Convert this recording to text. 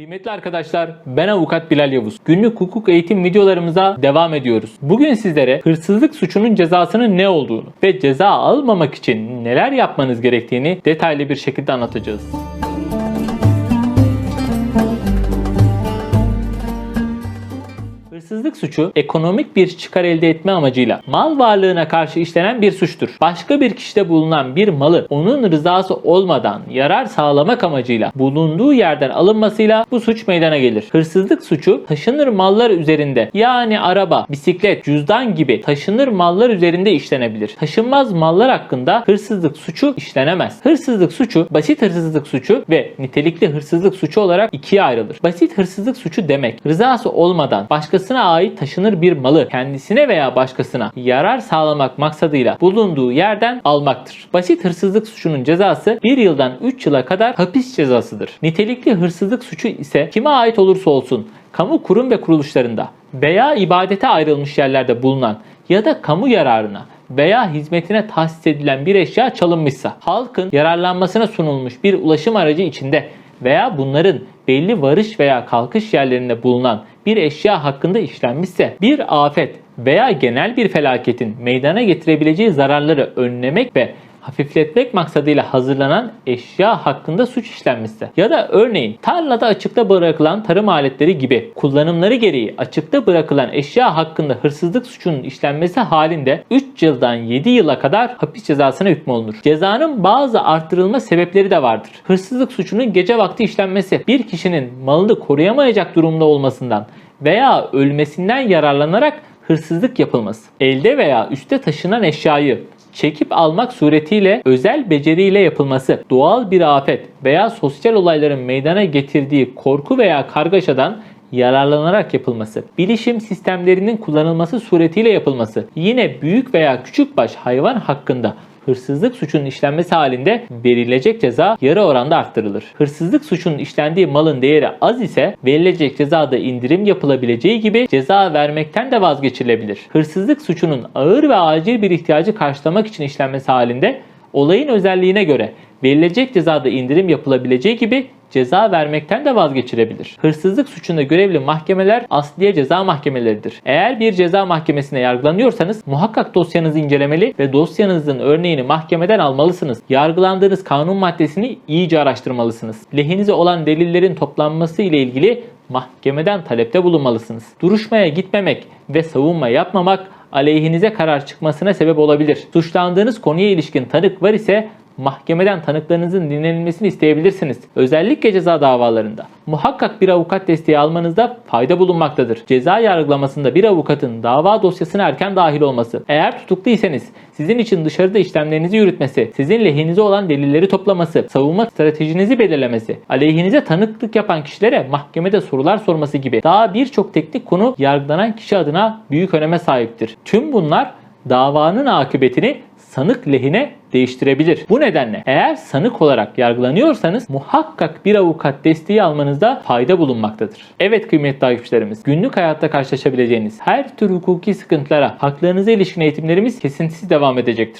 Kıymetli arkadaşlar, ben avukat Bilal Yavuz. Günlük hukuk eğitim videolarımıza devam ediyoruz. Bugün sizlere hırsızlık suçunun cezasının ne olduğunu ve ceza almamak için neler yapmanız gerektiğini detaylı bir şekilde anlatacağız. Hırsızlık suçu ekonomik bir çıkar elde etme amacıyla mal varlığına karşı işlenen bir suçtur. Başka bir kişide bulunan bir malı onun rızası olmadan yarar sağlamak amacıyla bulunduğu yerden alınmasıyla bu suç meydana gelir. Hırsızlık suçu taşınır mallar üzerinde yani araba, bisiklet, cüzdan gibi taşınır mallar üzerinde işlenebilir. Taşınmaz mallar hakkında hırsızlık suçu işlenemez. Hırsızlık suçu basit hırsızlık suçu ve nitelikli hırsızlık suçu olarak ikiye ayrılır. Basit hırsızlık suçu demek rızası olmadan başkasına ait taşınır bir malı kendisine veya başkasına yarar sağlamak maksadıyla bulunduğu yerden almaktır. Basit hırsızlık suçunun cezası 1 yıldan 3 yıla kadar hapis cezasıdır. Nitelikli hırsızlık suçu ise kime ait olursa olsun kamu kurum ve kuruluşlarında veya ibadete ayrılmış yerlerde bulunan ya da kamu yararına veya hizmetine tahsis edilen bir eşya çalınmışsa, halkın yararlanmasına sunulmuş bir ulaşım aracı içinde veya bunların belli varış veya kalkış yerlerinde bulunan bir eşya hakkında işlenmişse, bir afet veya genel bir felaketin meydana getirebileceği zararları önlemek ve hafifletmek maksadıyla hazırlanan eşya hakkında suç işlenmişse ya da örneğin tarlada açıkta bırakılan tarım aletleri gibi kullanımları gereği açıkta bırakılan eşya hakkında hırsızlık suçunun işlenmesi halinde 3 yıldan 7 yıla kadar hapis cezasına hükmolunur. Cezanın bazı arttırılma sebepleri de vardır. Hırsızlık suçunun gece vakti işlenmesi bir kişinin malını koruyamayacak durumda olmasından veya ölmesinden yararlanarak hırsızlık yapılması. Elde veya üste taşınan eşyayı çekip almak suretiyle özel beceriyle yapılması, doğal bir afet veya sosyal olayların meydana getirdiği korku veya kargaşadan yararlanarak yapılması, bilişim sistemlerinin kullanılması suretiyle yapılması, yine büyük veya küçük baş hayvan hakkında hırsızlık suçunun işlenmesi halinde verilecek ceza yarı oranda arttırılır. Hırsızlık suçunun işlendiği malın değeri az ise verilecek cezada indirim yapılabileceği gibi ceza vermekten de vazgeçilebilir. Hırsızlık suçunun ağır ve acil bir ihtiyacı karşılamak için işlenmesi halinde olayın özelliğine göre verilecek cezada indirim yapılabileceği gibi ceza vermekten de vazgeçilebilir. Hırsızlık suçunda görevli mahkemeler asliye ceza mahkemeleridir. Eğer bir ceza mahkemesine yargılanıyorsanız muhakkak dosyanızı incelemeli ve dosyanızın örneğini mahkemeden almalısınız. Yargılandığınız kanun maddesini iyice araştırmalısınız. Lehinize olan delillerin toplanması ile ilgili mahkemeden talepte bulunmalısınız. Duruşmaya gitmemek ve savunma yapmamak aleyhinize karar çıkmasına sebep olabilir. Suçlandığınız konuya ilişkin tanık var ise mahkemeden tanıklarınızın dinlenilmesini isteyebilirsiniz. Özellikle ceza davalarında. Muhakkak bir avukat desteği almanızda fayda bulunmaktadır. Ceza yargılamasında bir avukatın dava dosyasına erken dahil olması, eğer tutukluysanız sizin için dışarıda işlemlerinizi yürütmesi, sizin lehinize olan delilleri toplaması, savunma stratejinizi belirlemesi, aleyhinize tanıklık yapan kişilere mahkemede sorular sorması gibi daha birçok teknik konu yargılanan kişi adına büyük öneme sahiptir. Tüm bunlar davanın akıbetini sanık lehine değiştirebilir. Bu nedenle eğer sanık olarak yargılanıyorsanız muhakkak bir avukat desteği almanızda fayda bulunmaktadır. Evet kıymetli takipçilerimiz, günlük hayatta karşılaşabileceğiniz her tür hukuki sıkıntılara haklarınıza ilişkin eğitimlerimiz kesintisiz devam edecektir.